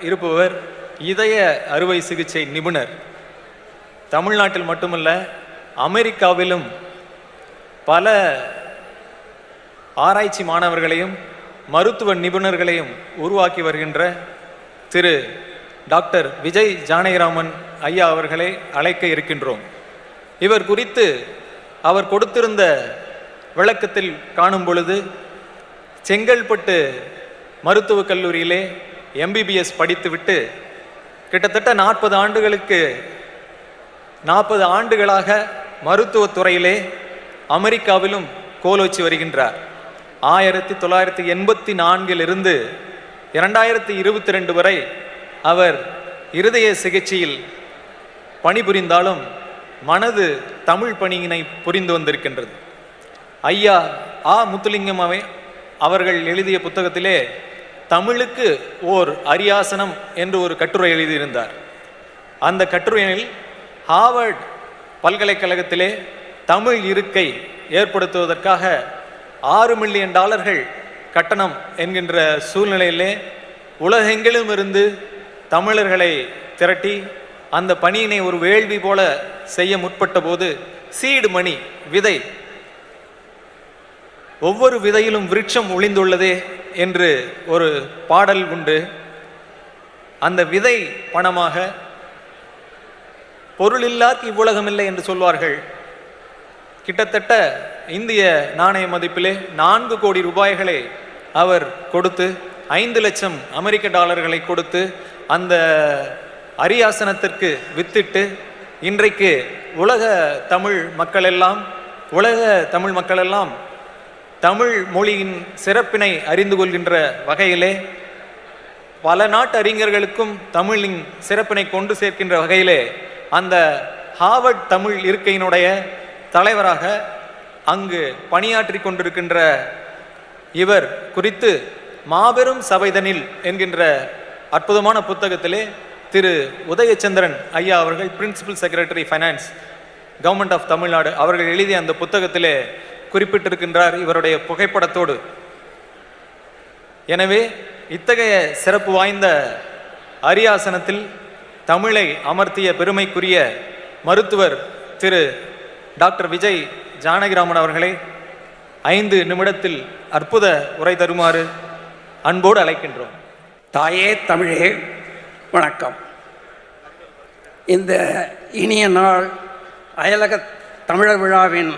இருப்பவர் இதய அறுவை சிகிச்சை நிபுணர். தமிழ்நாட்டில் மட்டுமல்ல அமெரிக்காவிலும் பல ஆராய்ச்சி மாணவர்களையும் மருத்துவ நிபுணர்களையும் உருவாக்கி வருகின்ற திரு. டாக்டர் விஜய் ஜானகிராமன் ஐயா அவர்களை அழைக்க இருக்கின்றோம். இவர் குறித்து அவர் கொடுத்திருந்த விளக்கத்தில் காணும் பொழுது செங்கல்பட்டு மருத்துவக் கல்லூரியிலே எம்பிபிஎஸ் படித்துவிட்டு கிட்டத்தட்ட நாற்பது ஆண்டுகளுக்கு நாற்பது ஆண்டுகளாக மருத்துவத்துறையிலே அமெரிக்காவிலும் அமெரிக்காவிலும் கோலோச்சி வருகின்றார். ஆயிரத்தி தொள்ளாயிரத்தி எண்பத்தி நான்கிலிருந்து இரண்டாயிரத்தி இருபத்தி ரெண்டு வரை அவர் இருதய சிகிச்சையில் பணிபுரிந்தாலும் மனது தமிழ் பணியினை புரிந்து வந்திருக்கின்றது. ஐயா ஆ முத்துலிங்கம் அவை அவர்கள் எழுதிய புத்தகத்திலே தமிழுக்கு ஓர் அரியாசனம் என்று ஒரு கட்டுரை எழுதியிருந்தார். அந்த கட்டுரையில் ஹார்வர்ட் பல்கலைக்கழகத்திலே தமிழ் இருக்கை ஏற்படுத்துவதற்காக ஆறு மில்லியன் டாலர்கள் கட்டணம் என்கின்ற சூழ்நிலையிலே உலகெங்கிலும் இருந்து தமிழர்களை திரட்டி அந்த பணியினை ஒரு வேள்வி போல செய்ய முற்பட்ட போது சீடு மணி விதை. ஒவ்வொரு விதையிலும் விருட்சம் ஒளிந்துள்ளதே என்று ஒரு பாடல் உண்டு. அந்த விதை பணமாக பொருளில்லாக்கு இவ்வுலகமில்லை என்று சொல்வார்கள். கிட்டத்தட்ட இந்திய நாணய மதிப்பிலே நான்கு கோடி ரூபாய்களை அவர் கொடுத்து ஐந்து லட்சம் அமெரிக்க டாலர்களை கொடுத்து அந்த அரியாசனத்திற்கு வித்திட்டு இன்றைக்கு உலக தமிழ் மக்கள் எல்லாம் உலக தமிழ் மக்கள் எல்லாம் தமிழ் மொழியின் சிறப்பினை அறிந்து கொள்கின்ற வகையிலே பல நாட்டு அறிஞர்களுக்கும் தமிழின் சிறப்பினை கொண்டு சேர்க்கின்ற வகையிலே அந்த ஹார்வர்ட் தமிழ் இருக்கையினுடைய தலைவராக அங்கு பணியாற்றி கொண்டிருக்கின்ற இவர் குறித்து மாபெரும் சபைதனில் என்கின்ற அற்புதமான புத்தகத்திலே திரு உதயச்சந்திரன் ஐயா அவர்கள் principal secretary finance government of Tamilnadu அவர்கள் எழுதிய அந்த புத்தகத்திலே குறிப்பிட்டிருக்கின்றார் இவருடைய புகைப்படத்தோடு. எனவே இத்தகைய சிறப்பு வாய்ந்த அரியாசனத்தில் தமிழை அமர்த்திய பெருமைக்குரிய மருத்துவர் திரு டாக்டர் விஜய் ஜானகிராமன் அவர்களை ஐந்து நிமிடத்தில் அற்புத உரை தருமாறு அன்போடு அழைக்கின்றோம். தாயே தமிழே வணக்கம். இந்த இனிய நாள் அயலக தமிழர் விழாவின்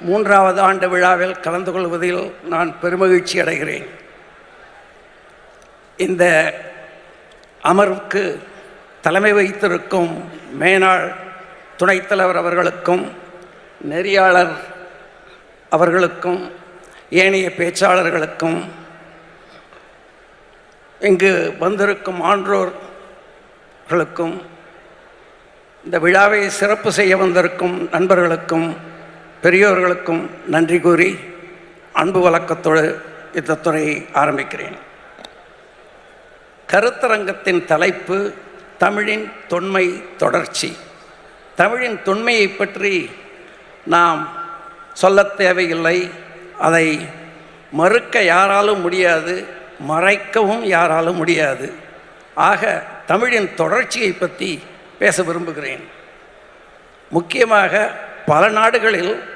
மூன்றாவது ஆண்டு விழாவில் கலந்து கொள்வதில் நான் பெருமகிழ்ச்சி அடைகிறேன். இந்த அமர்வுக்கு தலைமை வைத்திருக்கும் மேனாள் துணைத் தலைவர் அவர்களுக்கும் நெறியாளர் அவர்களுக்கும் ஏனைய பேச்சாளர்களுக்கும் இங்கு வந்திருக்கும் ஆன்றோர்களுக்கும் இந்த விழாவை சிறப்பு செய்ய வந்திருக்கும் நண்பர்களுக்கும் பெரியோர்களுக்கும் நன்றி கூறி அன்பு வழக்கத்தோடு இந்த துறையை ஆரம்பிக்கிறேன். கருத்தரங்கத்தின் தலைப்பு தமிழின் தொன்மை தொடர்ச்சி. தமிழின் தொன்மையை பற்றி நாம் சொல்ல தேவையில்லை. அதை மறுக்க யாராலும் முடியாது மறைக்கவும் யாராலும் முடியாது. ஆக தமிழின் தொடர்ச்சியை பற்றி பேச விரும்புகிறேன். முக்கியமாக பல நாடுகளில்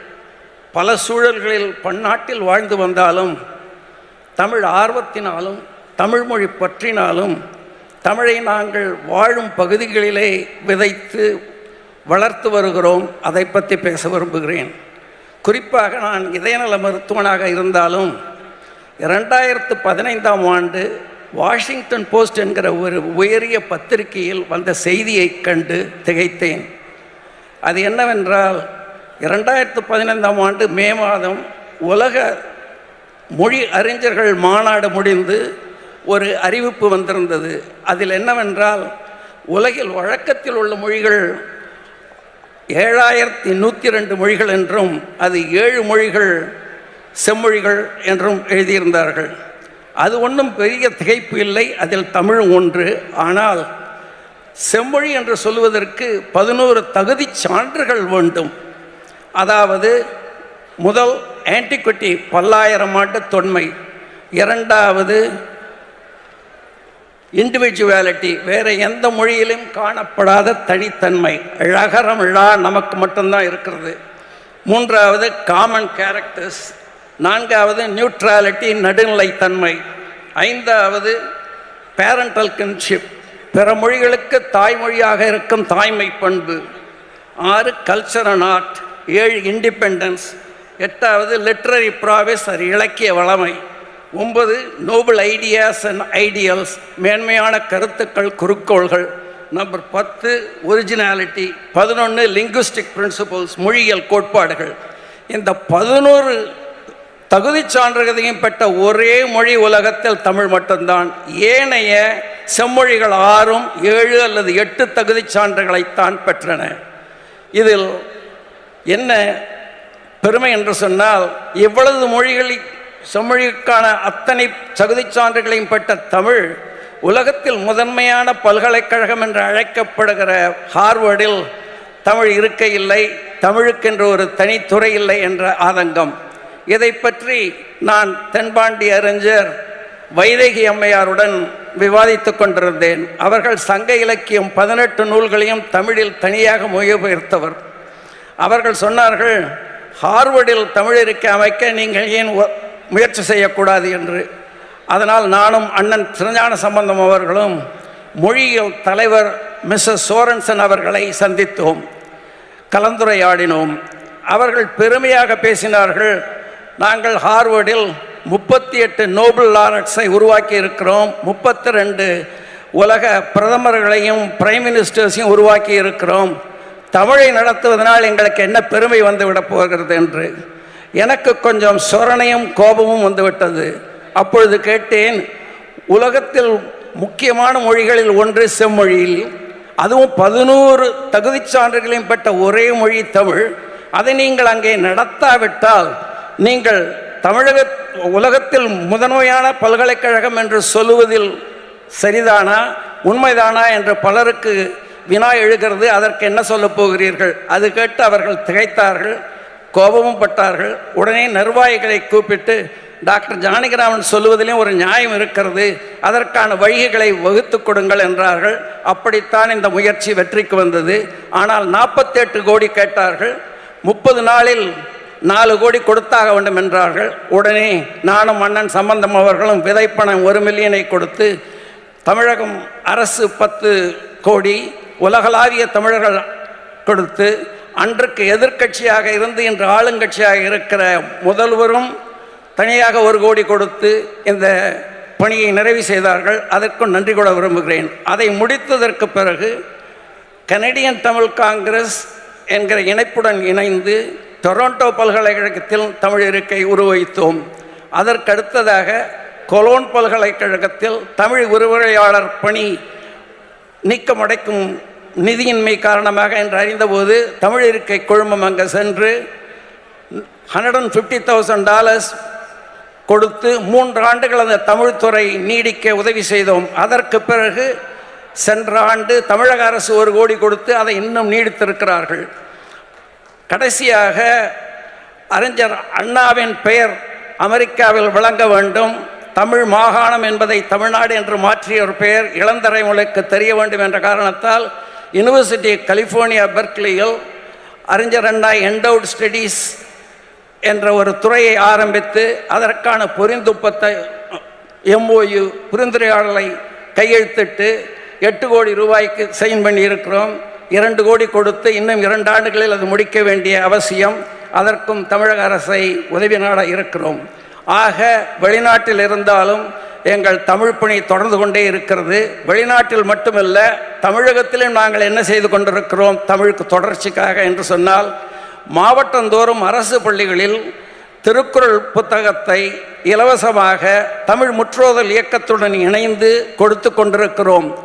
பல சூழல்களில் பன்னாட்டில் வாழ்ந்து வந்தாலும் தமிழ் ஆர்வத்தினாலும் தமிழ் மொழி பற்றினாலும் தமிழை நாங்கள் வாழும் பகுதிகளிலே விதைத்து வளர்த்து வருகிறோம். அதை பற்றி பேச விரும்புகிறேன். குறிப்பாக நான் இதயநல மருத்துவனாக இருந்தாலும் இரண்டாயிரத்து பதினைந்தாம் ஆண்டு வாஷிங்டன் போஸ்ட் என்கிற ஒரு உயரிய பத்திரிகையில் வந்த செய்தியை கண்டு திகைத்தேன். அது என்னவென்றால் இரண்டாயிரத்து பதினைந்தாம் ஆண்டு மே மாதம் உலக மொழி அறிஞர்கள் மாநாடு முடிந்து ஒரு அறிவிப்பு வந்திருந்தது. அதில் என்னவென்றால் உலகில் வழக்கத்தில் உள்ள மொழிகள் ஏழாயிரத்தி நூற்றி ரெண்டு மொழிகள் என்றும் அது ஏழு மொழிகள் செம்மொழிகள் என்றும் எழுதியிருந்தார்கள். அது ஒன்றும் பெரிய திகைப்பு இல்லை அதில் தமிழ் ஒன்று. ஆனால் செம்மொழி என்று சொல்வதற்கு பதினோரு தகுதி சான்றுகள் வேண்டும். அதாவது முதல் ஆன்டிக்விட்டி பல்லாயிரம் ஆண்டு தொன்மை. இரண்டாவது இண்டிவிஜுவாலிட்டி வேறு எந்த மொழியிலும் காணப்படாத தனித்தன்மை. ழகரம் ழா நமக்கு மட்டும்தான் இருக்கிறது. மூன்றாவது காமன் கேரக்டர்ஸ் நான்காவது நியூட்ராலிட்டி நடுநிலைத்தன்மை. ஐந்தாவது பேரண்டல் கின்ஷிப் பிற மொழிகளுக்கு தாய்மொழியாக இருக்கும் தாய்மை பண்பு. ஆறு கல்ச்சர் அண்ட் ஆர்ட் ஏழு இண்டிபெண்டன்ஸ் எட்டாவது லிட்ரரி ப்ராவிஸ் அது இலக்கிய வளமை. ஒன்பது நோபல் ஐடியாஸ் அண்ட் ஐடியல்ஸ் மேன்மையான கருத்துக்கள் குறிக்கோள்கள். நம்பர் பத்து ஒரிஜினாலிட்டி பதினொன்று லிங்குஸ்டிக் பிரின்சிபல்ஸ் மொழியியல் கோட்பாடுகள். இந்த பதினோரு தகுதி சான்றுகதையும் பெற்ற ஒரே மொழி உலகத்தில் தமிழ் மட்டும்தான். ஏனைய செம்மொழிகள் ஆறும் ஏழு அல்லது எட்டு தகுதி சான்றுகளைத்தான் பெற்றன. இதில் என்ன பெருமை என்று சொன்னால் இவ்வளவு மொழிகளில் செம்மொழிக்கான அத்தனை தகுதி சான்றுகளையும் பெற்ற தமிழ் உலகத்தில் முதன்மையான பல்கலைக்கழகம் என்று அழைக்கப்படுகிற ஹார்வர்டில் தமிழ் இருக்கையில்லை தமிழுக்கென்று ஒரு தனித்துறை இல்லை என்ற ஆதங்கம். இதை பற்றி நான் தென்பாண்டி அறிஞர் வைதேகி அம்மையாருடன் விவாதித்து கொண்டிருந்தேன். அவர்கள் சங்க இலக்கியம் பதினெட்டு நூல்களையும் தமிழில் தனியாக மொழிபெயர்த்தவர். அவர்கள் சொன்னார்கள் ஹார்வர்டில் தமிழ் அமைக்க நீங்கள் ஏன் முயற்சி செய்யக்கூடாது? என்று. அதனால் நானும் அண்ணன் திருஞான சம்பந்தம் அவர்களும் மொழியியல் தலைவர் மிஸ்ஸஸ் சோரன்சன் அவர்களை சந்தித்தோம் கலந்துரையாடினோம். அவர்கள் பெருமையாக பேசினார்கள் நாங்கள் ஹார்வர்டில் முப்பத்தி எட்டு நோபல் லாரட்ஸை உருவாக்கி இருக்கிறோம் முப்பத்தி ரெண்டு உலக பிரதமர்களையும் பிரைம் மினிஸ்டர்ஸையும் உருவாக்கி இருக்கிறோம் தமிழை நடத்துவதனால் எங்களுக்கு என்ன பெருமை வந்துவிடப் போகிறது என்று எனக்கு கொஞ்சம் சொரணையும் கோபமும் வந்துவிட்டது. அப்பொழுது கேட்டேன் உலகத்தில் முக்கியமான மொழிகளில் ஒன்று செம்மொழியில் அதுவும் பதினோரு தகுதிச் சான்றுகளையும் பெற்ற ஒரே மொழி தமிழ். அதை நீங்கள் அங்கே நடத்தாவிட்டால் நீங்கள் தமிழக உலகத்தில் முதன்மையான பல்கலைக்கழகம் என்று சொல்லுவதில் சரிதானா உண்மைதானா என்று பலருக்கு வினா எழுகிறது அதற்கு என்ன சொல்லப் போகிறீர்கள்? அது கேட்டு அவர்கள் திகைத்தார்கள் கோபமும் பட்டார்கள். உடனே நிர்வாகிகளை கூப்பிட்டு டாக்டர் ஜானகிராமன் சொல்லுவதிலும் ஒரு நியாயம் இருக்கிறது அதற்கான வழிகளை வகுத்து கொடுங்கள் என்றார்கள். அப்படித்தான் இந்த முயற்சி வெற்றிக்கு வந்தது. ஆனால் நாற்பத்தெட்டு கோடி கேட்டார்கள். முப்பது நாளில் நாலு கோடி கொடுத்தாக வேண்டும் என்றார்கள். உடனே நானும் அண்ணன் சம்பந்தம் அவர்களும் விதைப்பணம் ஒரு மில்லியனை கொடுத்து தமிழகம் அரசு பத்து கோடி உலகளாவிய தமிழர்கள் கொடுத்து அன்றுக்கு எதிர்க்கட்சியாக இருந்து இன்று ஆளுங்கட்சியாக இருக்கிற முதல்வரும் தனியாக ஒரு கோடி கொடுத்து இந்த பணியை நிறைவு செய்தார்கள். அதற்கும் நன்றி கொள்ள விரும்புகிறேன். அதை முடித்ததற்கு பிறகு கனடியன் தமிழ் காங்கிரஸ் என்கிற இணைப்புடன் இணைந்து டொரண்டோ பல்கலைக்கழகத்தில் தமிழ் இருக்கை உருவகித்தோம். அதற்கடுத்ததாக கொலோன் பல்கலைக்கழகத்தில் தமிழ் உருவரையாளர் பணி நீக்கமடைக்கும் நிதியின்மை காரணமாக என்று அறிந்தபோது தமிழ் இருக்கை குழுமம் அங்கே சென்று hundred and fifty thousand dollars கொடுத்து மூன்று ஆண்டுகள் அந்த தமிழ்துறை நீடிக்க உதவி செய்தோம். அதற்கு பிறகு சென்ற ஆண்டு தமிழக அரசு ஒரு கோடி கொடுத்து அதை இன்னும் நீடித்திருக்கிறார்கள். கடைசியாக அறிஞர் அண்ணாவின் பெயர் அமெரிக்காவில் விளங்க வேண்டும். தமிழ் மாகாணம் என்பதை தமிழ்நாடு என்று மாற்றிய ஒரு பெயர் இளந்தரைமுறைக்கு தெரிய வேண்டும் என்ற காரணத்தால் யுனிவர்சிட்டி கலிஃபோர்னியா பெர்க்லியில் அறிஞர் அண்ணா எண்டவுட் ஸ்டடீஸ் என்ற ஒரு துறையை ஆரம்பித்து அதற்கான பொரிந்துப்பத்தை எம்ஓயு புரிந்துரையாடலை கையெழுத்திட்டு எட்டு கோடி ரூபாய்க்கு சைன் பண்ணி இருக்கிறோம் இரண்டு கோடி கொடுத்து இன்னும் இரண்டு ஆண்டுகளில் அது முடிக்க வேண்டிய அவசியம். அதற்கும் தமிழக அரசை உதவி நாட இருக்கிறோம். ஆக வெளிநாட்டில் இருந்தாலும் எங்கள் தமிழ் பணி தொடர்ந்து கொண்டே இருக்கிறது. வெளிநாட்டில் மட்டுமல்ல தமிழகத்திலும் நாங்கள் என்ன செய்து கொண்டிருக்கிறோம்? தமிழுக்கு தொடர்ச்சிக்காக என்று சொன்னால் மாவட்டந்தோறும் அரசு பள்ளிகளில் திருக்குறள் புத்தகத்தை இலவசமாக தமிழ் முற்றோதல் இயக்கத்துடன் இணைந்து கொடுத்து கொண்டிருக்கிறோம்.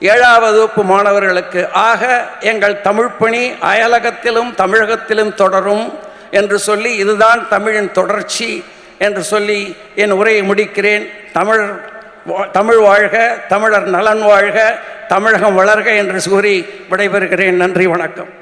ஏழாவது வகுப்பு மாணவர்களுக்கு. ஆக எங்கள் தமிழ் பணி அயலகத்திலும் தமிழகத்திலும் தொடரும் என்று சொல்லி இதுதான் தமிழின் தொடர்ச்சி. என்று சொல்லி என் உரையை முடிக்கிறேன். தமிழ் வா- தமிழ் வாழ்க தமிழர் நலன் வாழ்க தமிழகம் வளர்க என்று கூறி விடைபெறுகிறேன். நன்றி வணக்கம்.